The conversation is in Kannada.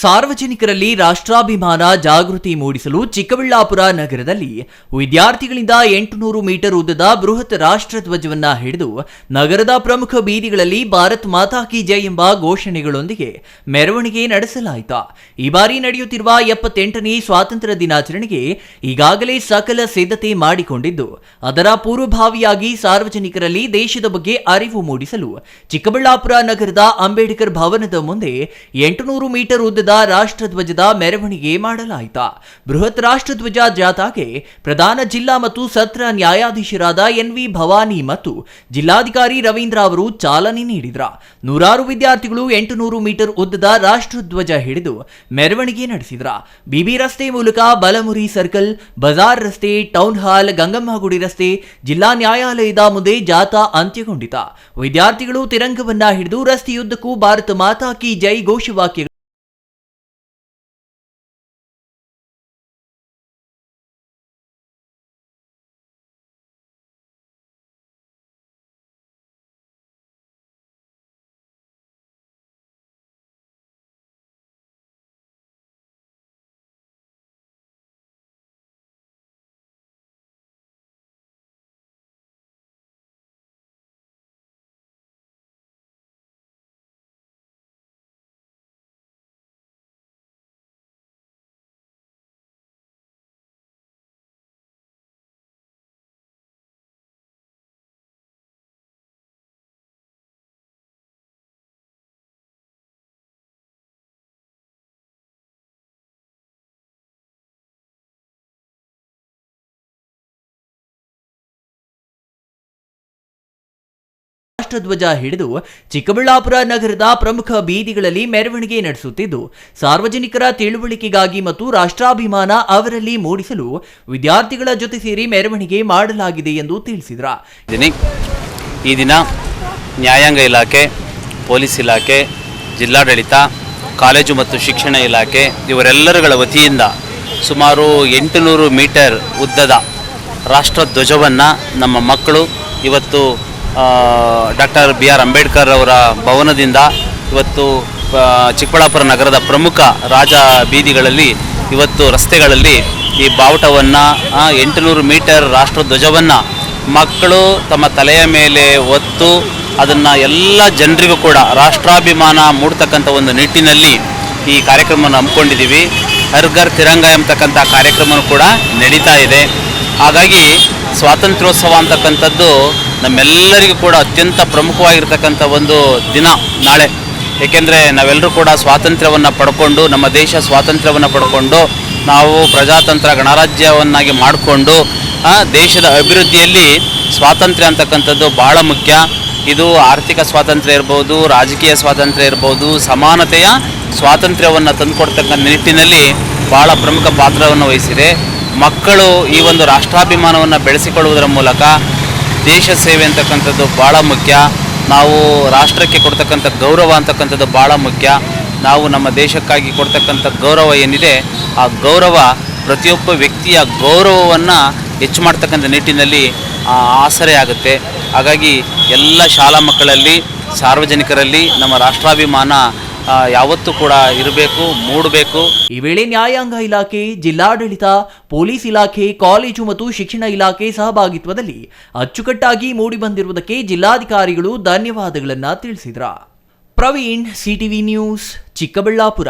ಸಾರ್ವಜನಿಕರಲ್ಲಿ ರಾಷ್ಟ್ರಾಭಿಮಾನ ಜಾಗೃತಿ ಮೂಡಿಸಲು ಚಿಕ್ಕಬಳ್ಳಾಪುರ ನಗರದಲ್ಲಿ ವಿದ್ಯಾರ್ಥಿಗಳಿಂದ ಎಂಟುನೂರು ಮೀಟರ್ ಉದ್ದದ ಬೃಹತ್ ರಾಷ್ಟ್ರಧ್ವಜವನ್ನ ಹಿಡಿದು ನಗರದ ಪ್ರಮುಖ ಬೀದಿಗಳಲ್ಲಿ ಭಾರತ್ ಮಾತಾ ಕಿ ಜೈ ಎಂಬ ಘೋಷಣೆಗಳೊಂದಿಗೆ ಮೆರವಣಿಗೆ ನಡೆಸಲಾಯಿತು. ಈ ಬಾರಿ ನಡೆಯುತ್ತಿರುವ ಎಪ್ಪತ್ತೆಂಟನೇ ಸ್ವಾತಂತ್ರ್ಯ ದಿನಾಚರಣೆಗೆ ಈಗಾಗಲೇ ಸಕಲ ಸಿದ್ಧತೆ ಮಾಡಿಕೊಂಡಿದ್ದು, ಅದರ ಪೂರ್ವಭಾವಿಯಾಗಿ ಸಾರ್ವಜನಿಕರಲ್ಲಿ ದೇಶದ ಬಗ್ಗೆ ಅರಿವು ಮೂಡಿಸಲು ಚಿಕ್ಕಬಳ್ಳಾಪುರ ನಗರದ ಅಂಬೇಡ್ಕರ್ ಭವನದ ಮುಂದೆ ಎಂಟುನೂರು ಮೀಟರ್ ಉದ್ದದ ರಾಷ್ಟ್ರಧ್ವಜದ ಮೆರವಣಿಗೆ ಮಾಡಲಾಯಿತು. ಬೃಹತ್ ರಾಷ್ಟ್ರಧ್ವಜ ಜಾಥಾಗೆ ಪ್ರಧಾನ ಜಿಲ್ಲಾ ಮತ್ತು ಸತ್ರ ನ್ಯಾಯಾಧೀಶರಾದ ಎನ್ ವಿ ಭವಾನಿ ಮತ್ತು ಜಿಲ್ಲಾಧಿಕಾರಿ ರವೀಂದ್ರ ಅವರು ಚಾಲನೆ ನೀಡಿದ್ರ. ನೂರಾರು ವಿದ್ಯಾರ್ಥಿಗಳು ಎಂಟುನೂರು ಮೀಟರ್ ಉದ್ದದ ರಾಷ್ಟ್ರಧ್ವಜ ಹಿಡಿದು ಮೆರವಣಿಗೆ ನಡೆಸಿದ್ರ. ಬಿಬಿ ರಸ್ತೆ ಮೂಲಕ ಬಲಮುರಿ ಸರ್ಕಲ್, ಬಜಾರ್ ರಸ್ತೆ, ಟೌನ್ ಹಾಲ್, ಗಂಗಮ್ಮಗುಡಿ ರಸ್ತೆ, ಜಿಲ್ಲಾ ನ್ಯಾಯಾಲಯದ ಮುಂದೆ ಜಾಥಾ ಅಂತ್ಯಗೊಂಡಿತ. ವಿದ್ಯಾರ್ಥಿಗಳು ತಿರಂಗವನ್ನ ಹಿಡಿದು ರಸ್ತೆಯುದ್ದಕ್ಕೂ ಭಾರತ ಮಾತಾ ಕಿ ಜೈ ಘೋಷವಾಕ್ಯ ರಾಷ್ಟ್ರಧ್ವಜ ಹಿಡಿದು ಚಿಕ್ಕಬಳ್ಳಾಪುರ ನಗರದ ಪ್ರಮುಖ ಬೀದಿಗಳಲ್ಲಿ ಮೆರವಣಿಗೆ ನಡೆಸುತ್ತಿದ್ದು, ಸಾರ್ವಜನಿಕರ ತಿಳುವಳಿಕೆಗಾಗಿ ಮತ್ತು ರಾಷ್ಟ್ರಾಭಿಮಾನ ಅವರಲ್ಲಿ ಮೂಡಿಸಲು ವಿದ್ಯಾರ್ಥಿಗಳ ಜೊತೆ ಸೇರಿ ಮೆರವಣಿಗೆ ಮಾಡಲಾಗಿದೆ ಎಂದು ತಿಳಿಸಿದ್ರ. ಈ ದಿನ ನ್ಯಾಯಾಂಗ ಇಲಾಖೆ, ಪೊಲೀಸ್ ಇಲಾಖೆ, ಜಿಲ್ಲಾಡಳಿತ, ಕಾಲೇಜು ಮತ್ತು ಶಿಕ್ಷಣ ಇಲಾಖೆ ಇವರೆಲ್ಲರುಗಳ ವತಿಯಿಂದ ಸುಮಾರು ಎಂಟುನೂರು ಮೀಟರ್ ಉದ್ದದ ರಾಷ್ಟ್ರಧ್ವಜವನ್ನು ನಮ್ಮ ಮಕ್ಕಳು ಇವತ್ತು ಡಾಕ್ಟರ್ ಬಿ ಆರ್ ಅಂಬೇಡ್ಕರ್ ಅವರ ಭವನದಿಂದ ಇವತ್ತು ಚಿಕ್ಕಬಳ್ಳಾಪುರ ನಗರದ ಪ್ರಮುಖ ರಾಜ ಬೀದಿಗಳಲ್ಲಿ ಇವತ್ತು ರಸ್ತೆಗಳಲ್ಲಿ ಈ ಬಾವುಟವನ್ನು ಎಂಟುನೂರು ಮೀಟರ್ ರಾಷ್ಟ್ರಧ್ವಜವನ್ನು ಮಕ್ಕಳು ತಮ್ಮ ತಲೆಯ ಮೇಲೆ ಒತ್ತು ಅದನ್ನು ಎಲ್ಲ ಜನರಿಗೂ ಕೂಡ ರಾಷ್ಟ್ರಾಭಿಮಾನ ಮೂಡ್ತಕ್ಕಂಥ ಒಂದು ನಿಟ್ಟಿನಲ್ಲಿ ಈ ಕಾರ್ಯಕ್ರಮವನ್ನು ಹಮ್ಮಿಕೊಂಡಿದ್ದೀವಿ. ಹರ್ ಘರ್ ತಿರಂಗ ಎಂಬತಕ್ಕಂಥ ಕಾರ್ಯಕ್ರಮವೂ ಕೂಡ ನಡೀತಾ ಇದೆ. ಹಾಗಾಗಿ ಸ್ವಾತಂತ್ರ್ಯೋತ್ಸವ ಅಂತಕ್ಕಂಥದ್ದು ನಮ್ಮೆಲ್ಲರಿಗೂ ಕೂಡ ಅತ್ಯಂತ ಪ್ರಮುಖವಾಗಿರ್ತಕ್ಕಂಥ ಒಂದು ದಿನ ನಾಳೆ. ಏಕೆಂದರೆ ನಾವೆಲ್ಲರೂ ಕೂಡ ಸ್ವಾತಂತ್ರ್ಯವನ್ನು ಪಡ್ಕೊಂಡು, ನಮ್ಮ ದೇಶ ಸ್ವಾತಂತ್ರ್ಯವನ್ನು ಪಡ್ಕೊಂಡು, ನಾವು ಪ್ರಜಾತಂತ್ರ ಗಣರಾಜ್ಯವನ್ನಾಗಿ ಮಾಡಿಕೊಂಡು ದೇಶದ ಅಭಿವೃದ್ಧಿಯಲ್ಲಿ ಸ್ವಾತಂತ್ರ್ಯ ಅಂತಕ್ಕಂಥದ್ದು ಬಹಳ ಮುಖ್ಯ. ಇದು ಆರ್ಥಿಕ ಸ್ವಾತಂತ್ರ್ಯ ಇರ್ಬೋದು, ರಾಜಕೀಯ ಸ್ವಾತಂತ್ರ್ಯ ಇರ್ಬೋದು, ಸಮಾನತೆಯ ಸ್ವಾತಂತ್ರ್ಯವನ್ನು ತಂದುಕೊಡ್ತಕ್ಕಂಥ ನಿಟ್ಟಿನಲ್ಲಿ ಬಹಳ ಪ್ರಮುಖ ಪಾತ್ರವನ್ನು ವಹಿಸಿದೆ. ಮಕ್ಕಳು ಈ ಒಂದು ರಾಷ್ಟ್ರಾಭಿಮಾನವನ್ನು ಬೆಳೆಸಿಕೊಳ್ಳುವುದರ ಮೂಲಕ ದೇಶ ಸೇವೆ ಅಂತಕ್ಕಂಥದ್ದು ಭಾಳ ಮುಖ್ಯ. ನಾವು ರಾಷ್ಟ್ರಕ್ಕೆ ಕೊಡ್ತಕ್ಕಂಥ ಗೌರವ ಅಂತಕ್ಕಂಥದ್ದು ಭಾಳ ಮುಖ್ಯ. ನಾವು ನಮ್ಮ ದೇಶಕ್ಕಾಗಿ ಕೊಡ್ತಕ್ಕಂಥ ಗೌರವ ಏನಿದೆ, ಆ ಗೌರವ ಪ್ರತಿಯೊಬ್ಬ ವ್ಯಕ್ತಿಯ ಗೌರವವನ್ನು ಹೆಚ್ಚು ಮಾಡ್ತಕ್ಕಂಥ ನಿಟ್ಟಿನಲ್ಲಿ ಆಸರೆ ಆಗುತ್ತೆ. ಹಾಗಾಗಿ ಎಲ್ಲ ಶಾಲಾ ಮಕ್ಕಳಲ್ಲಿ, ಸಾರ್ವಜನಿಕರಲ್ಲಿ ನಮ್ಮ ರಾಷ್ಟ್ರಾಭಿಮಾನ ಯಾವತ್ತೂ ಕೂಡ ಇರಬೇಕು, ಮೂಡಬೇಕು. ಈ ವೇಳೆ ನ್ಯಾಯಾಂಗ ಇಲಾಖೆ, ಜಿಲ್ಲಾಡಳಿತ, ಪೊಲೀಸ್ ಇಲಾಖೆ, ಕಾಲೇಜು ಮತ್ತು ಶಿಕ್ಷಣ ಇಲಾಖೆ ಸಹಭಾಗಿತ್ವದಲ್ಲಿ ಅಚ್ಚುಕಟ್ಟಾಗಿ ಮೂಡಿ ಬಂದಿರುವುದಕ್ಕೆ ಜಿಲ್ಲಾಧಿಕಾರಿಗಳು ಧನ್ಯವಾದಗಳನ್ನು ತಿಳಿಸಿದ್ರ. Praveen, CTV news, Chikkaballapur.